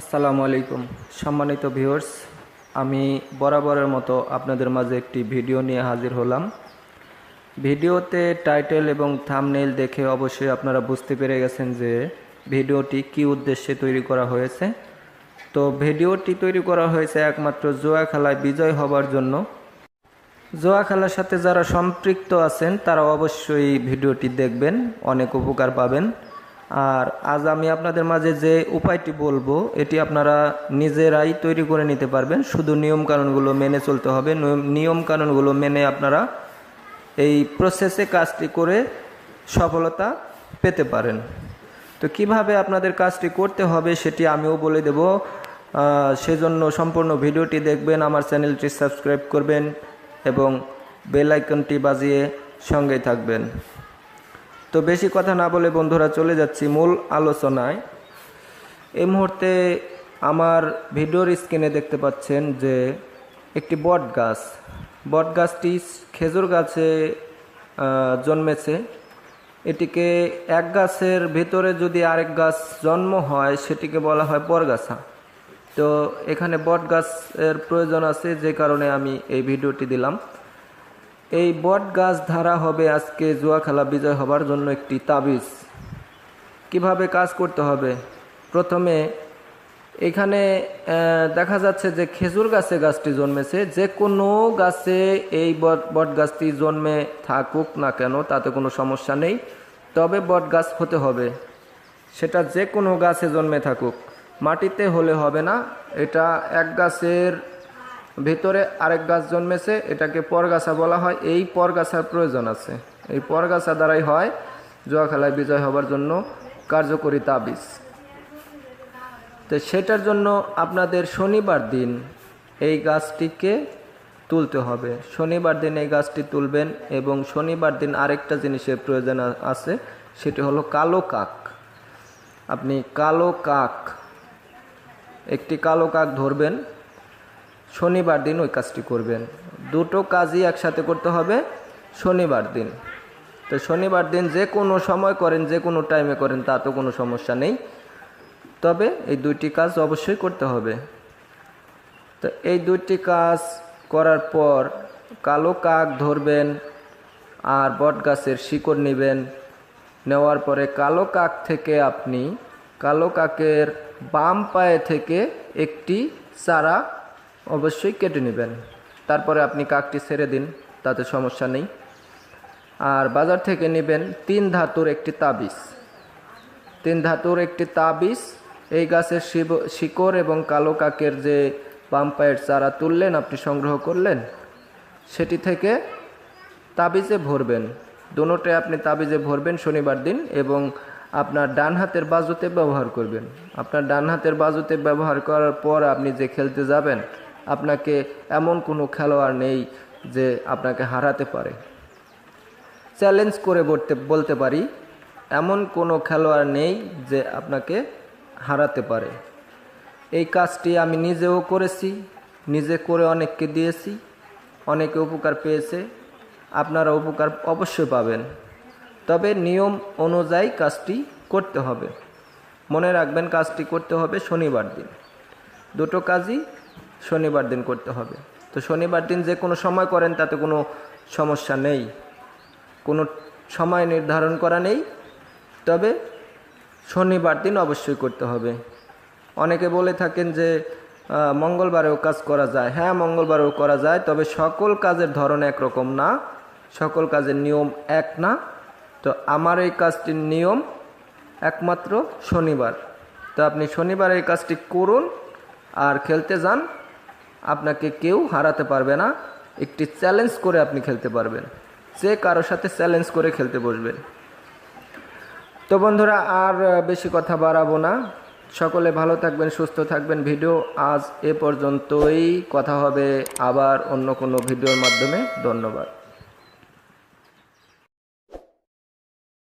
আসসালামু আলাইকুম। সম্মানিত ভিউয়ার্স, আমি বরাবরের মতো আপনাদের মাঝে একটি ভিডিও নিয়ে হাজির হলাম। ভিডিওতে টাইটেল এবং থামনেল দেখে অবশ্যই আপনারা বুঝতে পেরে গেছেন যে ভিডিওটি কি উদ্দেশ্যে তৈরি করা হয়েছে। তো ভিডিওটি তৈরি করা হয়েছে একমাত্র জোয়া খেলায় বিজয় হবার জন্য। জোয়া খেলার সাথে যারা সম্পৃক্ত আছেন, তারা অবশ্যই ভিডিওটি দেখবেন, অনেক উপকার পাবেন। আর আজ আমি আপনাদের মাঝে যে উপায়টি বলব, এটি আপনারা নিজেরাই তৈরি করে নিতে পারবেন। শুধু নিয়ম কানুনগুলো মেনে চলতে হবে। নিয়ম- নিয়ম কানুনগুলো মেনে আপনারা এই প্রসেসে কাজটি করে সফলতা পেতে পারেন। তো কীভাবে আপনাদের কাজটি করতে হবে সেটি আমিও বলে দেব। সেজন্য সম্পূর্ণ ভিডিওটি দেখবেন, আমার চ্যানেলটি সাবস্ক্রাইব করবেন এবং বেল আইকনটি বাজিয়ে সঙ্গেই থাকবেন। তো বেশি কথা না বলে বন্ধুরা চলে যাচ্ছি মূল আলোচনায়। এই মুহূর্তে আমার ভিডিওর স্ক্রিনে দেখতে পাচ্ছেন যে একটি বট গাছ। বট গাছটি খেজুর গাছে জন্মেছে। এটিকে এক গাছের ভিতরে যদি আরেক গাছ জন্ম হয়, সেটিকে বলা হয় পরগাছা তো এখানে বট গাছের প্রয়োজন আছে, যে কারণে আমি এই ভিডিওটি দিলাম। এই বট গাছ ধারা হবে আজকে জুয়া খেলা বিজয় হবার জন্য একটি তাবিজ। কীভাবে কাজ করতে হবে? প্রথমে এখানে দেখা যাচ্ছে যে খেজুর গাছে গাছটি জন্মেছে, যে কোনো গাছে এই বট বট গাছটি জন্মে থাকুক না কেন, তাতে কোনো সমস্যা নেই। তবে বট গাছ হতে হবে। সেটা যে কোনো গাছে জন্মে থাকুক। মাটিতে হলে হবে না, এটা এক গাছের ভিতরে আরেক গাছ জন্মেছে, এটাকে পরগাছা বলা হয়। এই পরগাছার প্রয়োজন আছে। এই পরগাছা দ্বারাই হয় জুয়া খেলায় বিজয় হবার জন্য কার্যকরী তাবিজ। তো সেটার জন্য আপনাদের শনিবার দিন এই গাছটিকে তুলতে হবে। শনিবার দিন এই গাছটি তুলবেন এবং শনিবার দিন আরেকটা জিনিসের প্রয়োজন আছে, সেটি হলো কালো কাক। আপনি কালো কাক, একটি কালো কাক ধরবেন শনিবার দিন ওই কাজটি করবেন। দুটো কাজই একসাথে করতে হবে শনিবার দিন। তো শনিবার দিন যে কোনো সময় করেন, যে কোনো টাইমে করেন, তা তো কোনো সমস্যা নেই। তবে এই দুইটি কাজ অবশ্যই করতে হবে। তো এই দুইটি কাজ করার পর কালো কাক ধরবেন আর বট গাছের শিকড় নেবেন। নেওয়ার পরে কালো কাক থেকে আপনি কালো কাকের বাম পায়ে থেকে একটি চারা অবশ্যই কেটে নেবেন। তারপরে আপনি কাকটি ছেড়ে দিন, তাতে সমস্যা নেই। আর বাজার থেকে নেবেন তিন ধাতুর একটি তাবিজ। তিন ধাতুর একটি তাবিজ, এই গাছের শিব- শিকড় এবং কালো কাকের যে বাম পায়ের চারা তুললেন, আপনি সংগ্রহ করলেন, সেটি থেকে তাবিজে ভরবেন। দুটোটাই আপনি তাবিজে ভরবেন শনিবার দিন এবং আপনার ডান হাতের বাজুতে ব্যবহার করবেন। আপনার ডান হাতের বাজুতে ব্যবহার করার পর আপনি যে খেলতে যাবেন আপনাকে এমন কোনো খেলোয়াড় নেই যে আপনাকে হারাতে পারে। চ্যালেঞ্জ করে বলতে বলতে পারি, এমন কোনো খেলোয়াড় নেই যে আপনাকে হারাতে পারে। এই কাজটি আমি নিজেও করেছি, নিজে করে অনেককে দিয়েছি, অনেকে উপকার পেয়েছে, আপনারা উপকার অবশ্যই পাবেন। তবে নিয়ম অনুযায়ী কাজটি করতে হবে। মনে রাখবেন, কাজটি করতে হবে শনিবার দিন। দুটো কাজই শনিবার দিন করতে হবে। তো শনিবার দিন যে কোনো সময় করেন, তাতে কোনো সমস্যা নেই। কোনো সময় নির্ধারণ করা নেই, তবে শনিবার দিন অবশ্যই করতে হবে। অনেকে বলে থাকেন যে মঙ্গলবারেও কাজ করা যায়। হ্যাঁ মঙ্গলবারেও করা যায়, তবে সকল কাজের ধরন একরকম না। সকল কাজের নিয়ম এক না। তো আমার এই কাজটির নিয়ম একমাত্র শনিবার। তো আপনি শনিবার এই কাজটি করুন আর খেলতে যান। আপনাকে কেউ হারাতে পারবে না। একটি চ্যালেঞ্জ করে আপনি খেলতে পারবেন। সে কারোর সাথে চ্যালেঞ্জ করে খেলতে বসবেন। তো বন্ধুরা, আর বেশি কথা বাড়াবো না। সকলে ভালো থাকবেন, সুস্থ থাকবেন। ভিডিও আজ এ পর্যন্তই। কথা হবে আবার অন্য কোনো ভিডিওর মাধ্যমে। ধন্যবাদ।